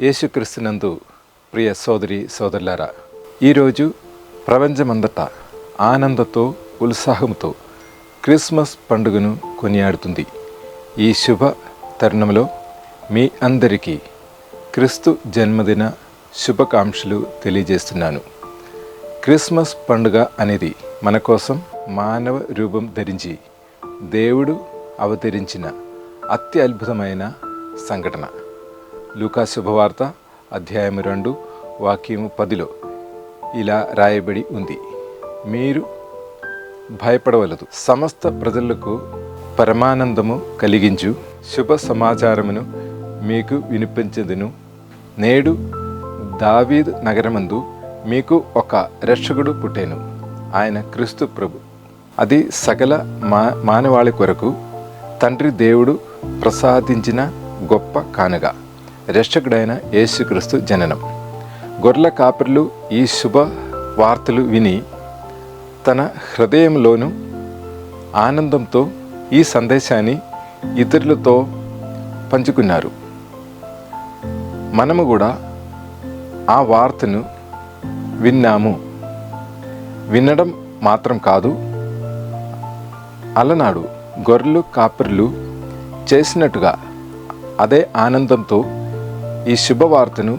యేసుక్రీస్తునందు ప్రియ సోదరి సోదరులారా ఈరోజు ప్రపంచమంతటా ఆనందతో ఉత్సాహంతో క్రిస్మస్ పండుగను కొనియాడుతుంది. ఈ శుభ తరుణంలో మీ అందరికీ క్రీస్తు జన్మదిన శుభాకాంక్షలు తెలియజేస్తున్నాను. క్రిస్మస్ పండుగ అనేది మన కోసం మానవ రూపం ధరించి దేవుడు అవతరించిన అత్యద్భుతమైన సంఘటన. లూకా శుభవార్త అధ్యాయం రెండు వాక్యము పదిలో ఇలా రాయబడి ఉంది. మీరు భయపడవలదు. సమస్త ప్రజలకు పరమానందము కలిగించు. శుభ సమాచారమును మీకు వినిపించదును. నేడు దావీద్ నగరమందు మీకు ఒక రక్షకుడు పుట్టేను. ఆయన క్రీస్తు ప్రభు. అది సకల మా మానవాళి కొరకు తండ్రి దేవుడు ప్రసాదించిన గొప్ప కానగా రక్షకుడైన యేసుక్రీస్తు జననం. గొర్రెల కాపర్లు ఈ శుభ వార్తలు విని తన హృదయంలోనూ ఆనందంతో ఈ సందేశాన్ని ఇతరులతో పంచుకున్నారు. మనము కూడా ఆ వార్తను విన్నాము. వినడం మాత్రం కాదు. అలనాడు గొర్రెలు కాపర్లు చేసినట్టుగా అదే ఆనందంతో ఈ శుభవార్తను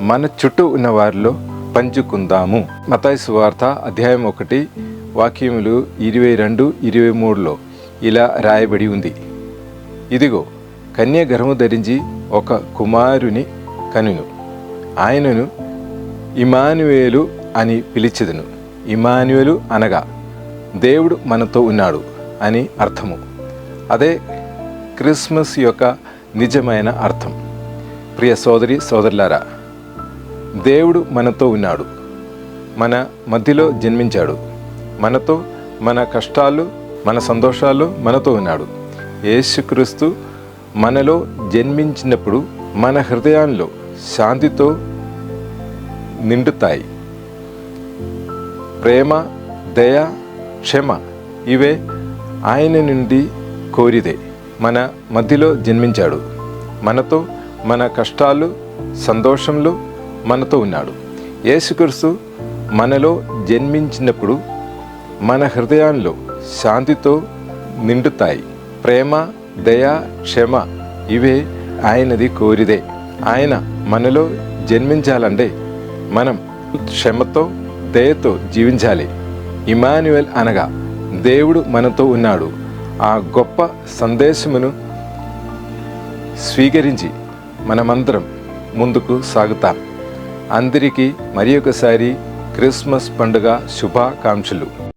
మన చుట్టూ ఉన్న వారిలో పంచుకుందాము. మతాయి సువార్త అధ్యాయం ఒకటి వాక్యములు ఇరవై రెండు ఇరవై మూడులో ఇలా రాయబడి ఉంది. ఇదిగో కన్యగర్భము ధరించి ఒక కుమారుని కనును. ఆయనను ఇమానువేలు అని పిలిచెదను. ఇమానువేలు అనగా దేవుడు మనతో ఉన్నాడు అని అర్థము. అదే క్రిస్మస్ యొక్క నిజమైన అర్థం. ప్రియ సోదరి సోదరులారా దేవుడు మనతో ఉన్నాడు. మన మధ్యలో జన్మించాడు. మనతో మన కష్టాలు మన సంతోషాలు మనతో ఉన్నాడు. యేసుక్రీస్తు మనలో జన్మించినప్పుడు మన హృదయాల్లో శాంతితో నిండుతాయి. ప్రేమ దయ క్షమ ఇవే ఆయన నుండి కోరిదే మన మధ్యలో జన్మించాడు. మనతో మన కష్టాలు సంతోషంలో మనతో ఉన్నాడు. యేసుక్రీస్తు మనలో జన్మించినప్పుడు మన హృదయాల్లో శాంతితో నిండుతాయి. ప్రేమ దయ క్షమ ఇవే ఆయనది కోరిదే. ఆయన మనలో జన్మించాలంటే మనం క్షమతో దయతో జీవించాలి. ఇమాన్యువల్ అనగా దేవుడు మనతో ఉన్నాడు. ఆ గొప్ప సందేశమును స్వీకరించి మనమందరం ముందుకు సాగుతాం. అందరికీ మరి ఒకసారి క్రిస్మస్ పండుగ శుభాకాంక్షలు.